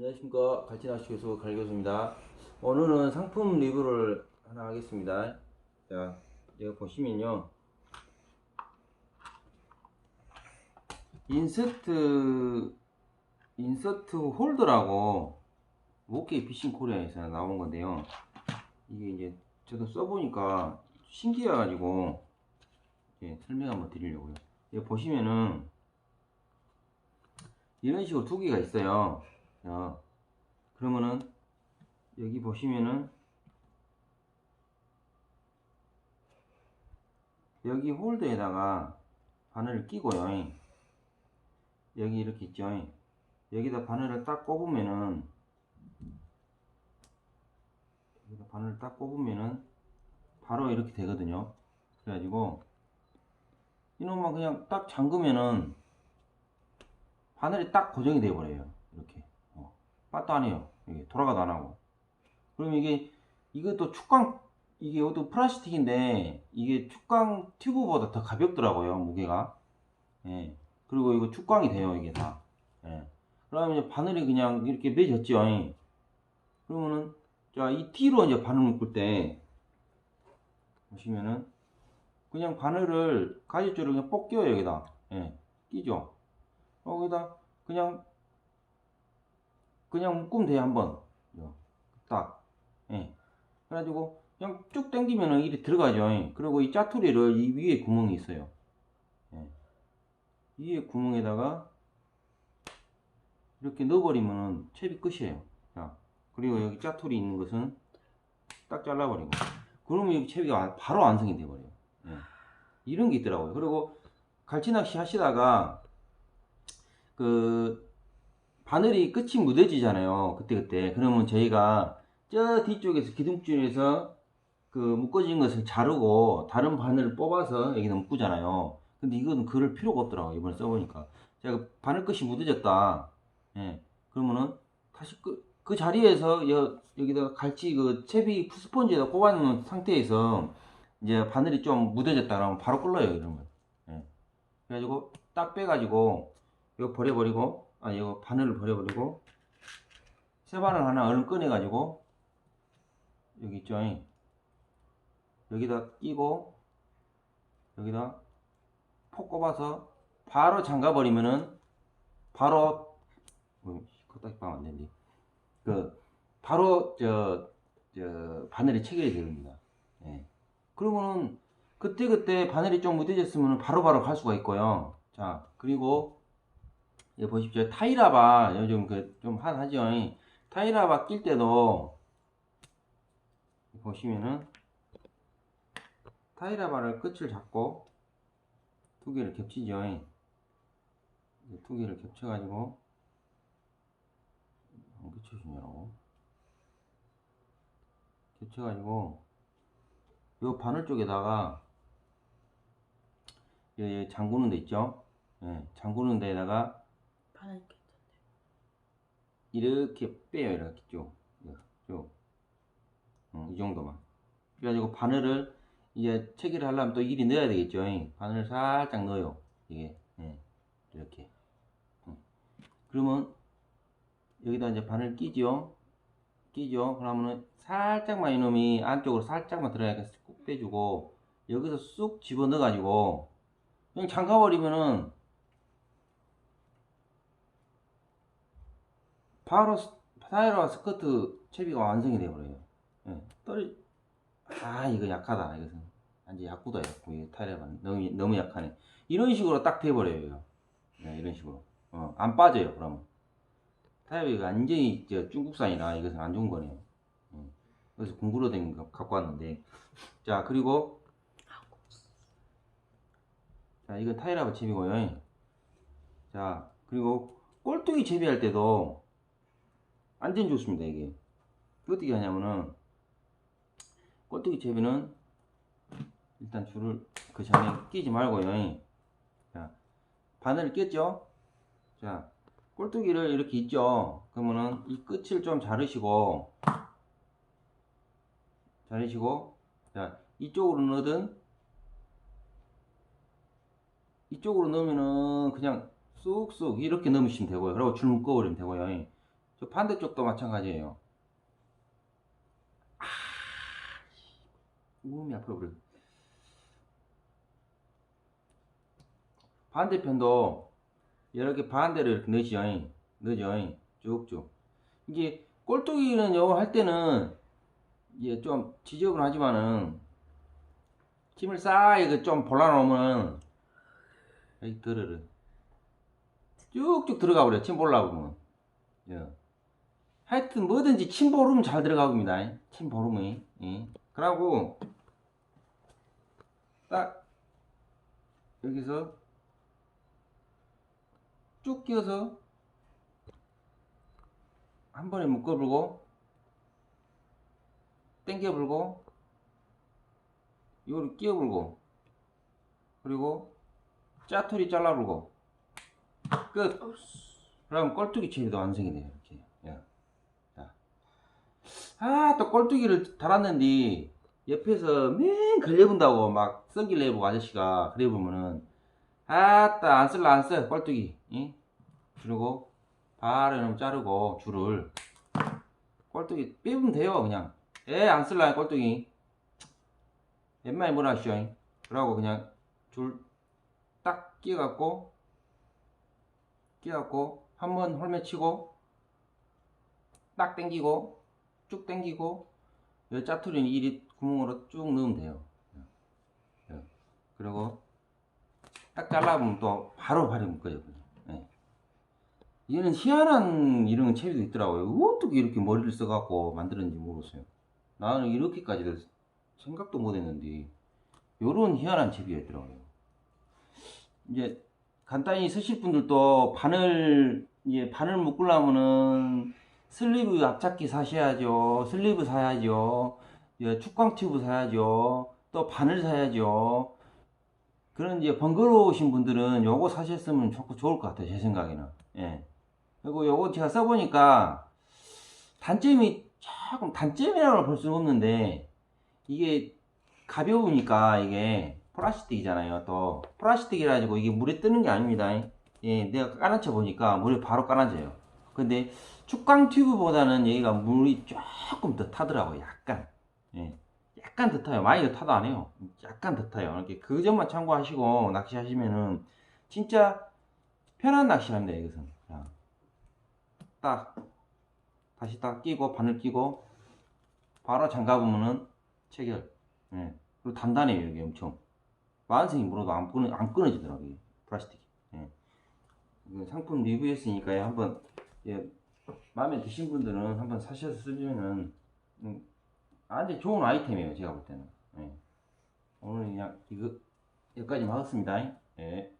안녕하십니까. 갈치낚시교수 갈교수입니다. 오늘은 상품 리뷰를 하나 하겠습니다. 자 여기 보시면요. 인서트 인서트 홀더라고 오케이 피싱 코리아에서 나온 건데요. 이게 이제 저도 써보니까 신기해 가지고 예, 설명 한번 드리려고요. 여기 보시면은 이런 식으로 두 개가 있어요 자, 그러면은 여기 보시면은 여기 홀더에다가 바늘을 끼고요. 여기 이렇게 있죠. 여기다 바늘을 딱 꼽으면은 여기다 바늘을 딱 꼽으면은 바로 이렇게 되거든요. 그래가지고 이놈만 그냥 딱 잠그면은 바늘이 딱 고정이 돼 버려요. 이렇게. 빠도 안 해요. 돌아가도 안 하고. 그럼 이게 이것도 축광 이게 이것도 플라스틱인데 이게 축광 튜브보다 더 가볍더라고요 무게가. 예. 그리고 이거 축광이 돼요 이게 다. 예. 그러면 이제 바늘이 그냥 이렇게 매졌죠. 예. 그러면은 자 이 T로 이제 바늘 묶을 때 보시면은 그냥 바늘을 가지줄을 그냥 뽑 껴요 여기다. 예. 끼죠. 어, 여기다 그냥 그냥 묶으면 돼요 한번 딱 예. 그래가지고 그냥 쭉 당기면은 이리 들어가죠 예. 그리고 이 짜투리를 이 위에 구멍이 있어요 예. 위에 구멍에다가 이렇게 넣어버리면은 챕이 끝이에요 자 그리고 여기 짜투리 있는 것은 딱 잘라버리고 그러면 여기 챕이 바로 완성이 돼버려요 예. 이런 게 있더라고요 그리고 갈치낚시 하시다가 그 바늘이 끝이 무뎌지잖아요. 그때 그때. 그러면 저희가 저 뒤쪽에서 기둥줄에서 그 묶어진 것을 자르고 다른 바늘을 뽑아서 여기다 묶잖아요. 근데 이건 그럴 필요가 없더라고요. 이번에 써보니까. 제가 그 바늘 끝이 묻어졌다. 예. 그러면은 다시 그, 그 자리에서 여, 여기다가 갈치 그 채비 스펀지에다 꼽아 놓은 상태에서 이제 바늘이 좀 묻어졌다 그러면 바로 끓어요. 이러면. 예. 그래가지고 딱 빼가지고 이거 버려버리고 아 이거 바늘을 버려버리고 새 바늘 하나 얼른 꺼내 가지고 여기 있죠? 여기다 끼고 여기다 폭 꼽아서 바로 잠가 버리면은 바로 뭐 껐다 빠면 안 된디 그 바로 저, 저 바늘이 체결이 됩니다. 예. 그러면은 그때 그때 바늘이 좀 무뎌졌으면 바로바로 갈 수가 있고요. 자 그리고 여기 보십시오. 타이라바 요즘 그 좀 핫하죠. 타이라바 낄 때도 보시면은 타이라바를 끝을 잡고 두 개를 겹치죠. 두 개를 겹쳐가지고 안 겹쳐주냐고 겹쳐가지고 요 바늘 쪽에다가 여 잠그는 데 있죠. 예, 잠그는 데다가 바늘 괜찮네. 이렇게 빼요 이렇게 쭉, 쭉. 어, 이 정도만. 그래가지고 바늘을 이제 체결을 하려면 또 일이 넣어야 되겠죠. 바늘을 살짝 넣어요. 이게 예, 이렇게. 어. 그러면 여기다 이제 바늘 끼죠. 끼죠. 그러면은 살짝만 이놈이 안쪽으로 살짝만 들어가게 꾹 빼주고 여기서 쑥 집어 넣어가지고 그냥 잠가버리면은 바로 타이러 스커트 채비가 완성이 되어버려요. 예, 떨이 아 이거 약하다 이것은 완전 약구다 약구 이 타이러가 너무 너무 약하네. 이런 식으로 딱 돼버려요. 예, 이런 식으로 어, 안 빠져요. 그러면 타이러가 완전히 저 중국산이라 이것은 안 좋은 거네요. 예, 그래서 공구로 된 거 갖고 왔는데 자 그리고 자 이건 타이러바 채비고요. 자 그리고 꼴뚜기 채비할 때도 완전 좋습니다 이게. 어떻게 하냐면은 꼴뚜기 채비는 일단 줄을 그 전에 끼지 말고요 자 바늘을 꼈죠? 자 꼴뚜기를 이렇게 있죠? 그러면은 이 끝을 좀 자르시고 자르시고 자 이쪽으로 넣든 이쪽으로 넣으면은 그냥 쑥쑥 이렇게 넣으시면 되고요. 그리고 줄 묶어버리면 되고요 저 반대쪽도 마찬가지예요. 아, 몸이 아파버려. 반대편도 이렇게 반대로 이렇게 넣으죠. 넣죠. 쭉쭉. 이게 꼴뚜기는 요거 할 때는 이게 좀 지저분하지만은 힘을 싹 이거 좀 볼라놓으면 여기 들으르 쭉쭉 들어가 버려 침 보려고 하면 예. 하여튼 뭐든지 침 보르면 잘 들어가봅니다. 침 보르면 예. 그러고 딱 여기서 쭉 끼워서 한 번에 묶어불고 당겨불고 이거를 끼워불고 그리고 짜투리 잘라불고 끝. 그럼 꼴뚜기 채비도 완성이 돼요 이렇게 아 또 꼴뚜기를 달았는데 옆에서 맨 걸려본다고 막 썩길 내보고 아저씨가 그래 보면은 아따 안 쓸라 안 써 꼴뚜기. 응? 그리고 바로 이놈 자르고 줄을. 꼴뚜기 빼면 돼요 그냥. 에 안 쓸라 꼴뚜기. 웬만히 뭐라 하시오 그러고 그냥 줄 딱 끼워갖고 끼워갖고 한 번 홀매치고 딱 당기고 쭉 당기고 이 짜투리는 이리 구멍으로 쭉 넣으면 돼요 예. 그리고 딱 잘라보면 또 바로 발이 묶어요. 예. 얘는 희한한 이런 채비도 있더라고요 어떻게 이렇게 머리를 써갖고 만들었는지 모르겠어요 나는 이렇게까지 생각도 못했는데 요런 희한한 채비가 있더라고요 이제 간단히 쓰실 분들도 바늘 이제 바늘 묶으려면은 슬리브 앞잡기 사셔야죠. 슬리브 사야죠. 예, 축광 튜브 사야죠. 또 바늘 사야죠. 그런 이제 번거로우신 분들은 요거 사셨으면 좋, 좋을 것 같아요 제 생각에는. 예. 그리고 요거 제가 써보니까 단점이 조금 단점이라고 볼 수는 없는데 이게 가벼우니까 이게 플라스틱이잖아요 또. 플라스틱이라 가지고 이게 물에 뜨는 게 아닙니다. 예, 내가 깔아쳐 보니까 물에 바로 깔아져요 근데 축광 튜브보다는 여기가 물이 조금 더 타더라고요 약간. 예. 약간 더 타요. 많이 더 타도 안 해요. 약간 더 타요. 이렇게 그 점만 참고하시고 낚시하시면은 진짜 편한 낚시랍니다 이것은 자, 딱. 다시 딱 끼고 바늘 끼고 바로 잠가보면은 체결. 예. 그리고 단단해요 이게 엄청. 만생이 물어도 안, 끊어, 안 끊어지더라고요 플라스틱이. 예. 상품 리뷰했으니까 한번 예, 마음에 드신 분들은 한번 사셔서 쓰면은 음, 아주 좋은 아이템이에요 제가 볼 때는 예. 오늘 그냥 이거 여기까지 하겠습니다 예.